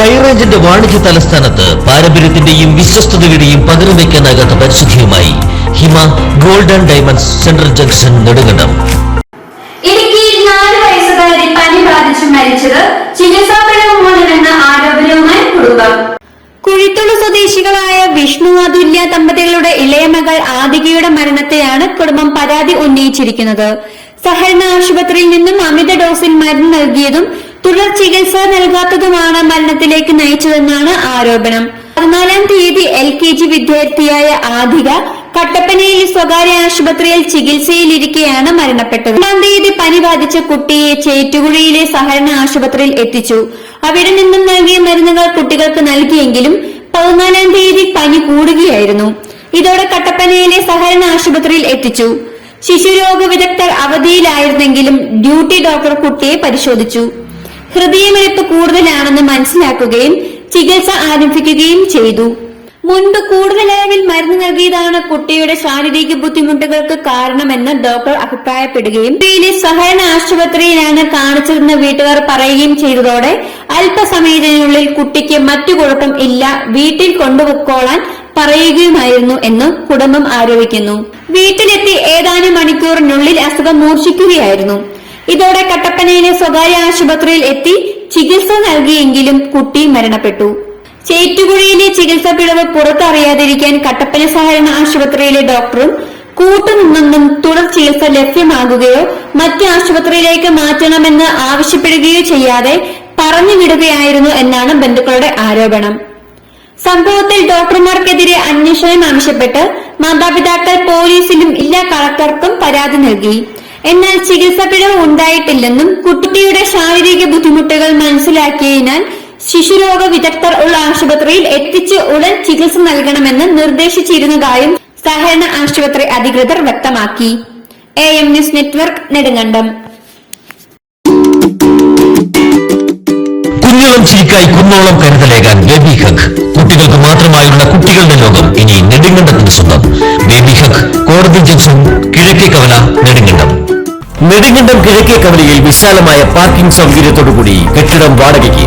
ഹൈറേഞ്ചിന്റെ വാണിജ്യ തലസ്ഥാനത്ത് പാരമ്പര്യത്തിന്റെയും വിശ്വസ്തതയുടെയും പകരം വയ്ക്കാനാകാത്ത പരിശുദ്ധിയുമായി Hima golden diamonds central junction Nedumkandam. ഇടുക്കിയിൽ നാല് വയസ്സുകാരി പനി ബാധിച്ച് മരിച്ചത് ചികിത്സാ പിഴവ് ആരോപണവുമായി കുടുംബം. കുഴിത്തുളു സ്വദേശികളായ വിഷ്ണു അതുല്യ ദമ്പതികളുടെ ഇളയ മകൾ ആദികയുടെ മരണത്തെയാണ് കുടുംബം പരാതി ഉന്നയിച്ചിരിക്കുന്നത്. സഹകരണ ആശുപത്രിയിൽ നിന്നും അമിത ഡോസിൽ മരുന്ന് നൽകിയതും തുടർ ചികിത്സ നൽകാത്തതുമാണ് മരണത്തിലേക്ക് നയിച്ചതെന്നാണ് ആരോപണം. പതിനാലാം തീയതി എൽ കെ ജി വിദ്യാർത്ഥിയായ ആധിക കട്ടപ്പനയിൽ സ്വകാര്യ ആശുപത്രിയിൽ ചികിത്സയിലിരിക്കെയാണ് മരണപ്പെട്ടത്. രണ്ടാം തീയതി പനി ബാധിച്ച കുട്ടിയെ ചേറ്റുകുഴിയിലെ സഹകരണ ആശുപത്രിയിൽ എത്തിച്ചു. അവിടെ നിന്നും നൽകിയ മരുന്നുകൾ കുട്ടികൾക്ക് നൽകിയെങ്കിലും പതിനാലാം തീയതി പനി കൂടുകയായിരുന്നു. ഇതോടെ കട്ടപ്പനയിലെ സഹകരണ ആശുപത്രിയിൽ എത്തിച്ചു. ശിശുരോഗ വിദഗ്ധർ അവധിയിലായിരുന്നെങ്കിലും ഡ്യൂട്ടി ഡോക്ടർ കുട്ടിയെ പരിശോധിച്ചു. ഹൃദയമിടിപ്പ് കൂടുതലാണെന്ന് മനസ്സിലാക്കുകയും ചികിത്സ ആരംഭിക്കുകയും ചെയ്തു. മുൻപ് കൂടുതൽ അളവിൽ മരുന്ന് നൽകിയതാണ് കുട്ടിയുടെ ശാരീരിക ബുദ്ധിമുട്ടുകൾക്ക് കാരണമെന്ന് ഡോക്ടർ അഭിപ്രായപ്പെടുകയും പിന്നെ സഹകരണ ആശുപത്രിയിലാണ് കാണിച്ചതെന്ന് വീട്ടുകാർ പറയുകയും ചെയ്തതോടെ അല്പസമയത്തിനുള്ളിൽ കുട്ടിക്ക് മറ്റു കുഴപ്പം ഇല്ല വീട്ടിൽ കൊണ്ടുപോയിക്കോളാൻ പറയുകയുമായിരുന്നു എന്ന് കുടുംബം ആരോപിക്കുന്നു. വീട്ടിലെത്തി ഏതാനും മണിക്കൂറിനുള്ളിൽ അസുഖം മൂർച്ഛിക്കുകയായിരുന്നു. ഇതോടെ കട്ടപ്പനയിലെ സ്വകാര്യ ആശുപത്രിയിൽ എത്തി ചികിത്സ നൽകിയെങ്കിലും കുട്ടി മരണപ്പെട്ടു. ചേറ്റുകുഴിയിലെ ചികിത്സ പിഴവ് പുറത്തറിയാതിരിക്കാൻ കട്ടപ്പന സഹകരണ ആശുപത്രിയിലെ ഡോക്ടറും കൂട്ടുനിന്നും തുടർ ചികിത്സ ലഭ്യമാകുകയോ മറ്റ് ആശുപത്രിയിലേക്ക് മാറ്റണമെന്ന് ആവശ്യപ്പെടുകയോ ചെയ്യാതെ പറഞ്ഞുവിടുകയായിരുന്നു എന്നാണ് ബന്ധുക്കളുടെ ആരോപണം. സംഭവത്തിൽ ഡോക്ടർമാർക്കെതിരെ അന്വേഷണം ആവശ്യപ്പെട്ട് മാതാപിതാക്കൾ പോലീസിലും ജില്ലാ കളക്ടർക്കും പരാതി നൽകി. എന്നാൽ ചികിത്സ പിഴവ് ഉണ്ടായിട്ടില്ലെന്നും കുട്ടിയുടെ ശാരീരിക ബുദ്ധിമുട്ടുകൾ മനസ്സിലാക്കിയതിനാൽ ശിശുരോഗ വിദഗ്ധർ ഉള്ള ആശുപത്രിയിൽ എത്തിച്ച് ഉടൻ ചികിത്സ നൽകണമെന്ന് നിർദ്ദേശിച്ചിരുന്നതായും സഹകരണ ആശുപത്രി അധികൃതർ വ്യക്തമാക്കി. A M news network Nedumkandam. കുഞ്ഞോളം ചിരിക്കായി കുന്നോളം കരുതലേകാൻ ബേബി കുട്ടികൾക്ക് മാത്രമായുള്ള കുട്ടികളുടെ ലോകം ഇനി നെടുങ്കണ്ടത്തിന് സ്വന്തം. ബേബി ഹഗ് കോടതി ജംഗ്ഷൻ കിഴക്കേ കവല നെടുങ്കണ്ടം. നെടുങ്കണ്ടം കിഴക്കേ കവലയിൽ വിശാലമായ പാർക്കിംഗ് സൗകര്യത്തോടുകൂടി കെട്ടിടം വാടകയ്ക്ക്.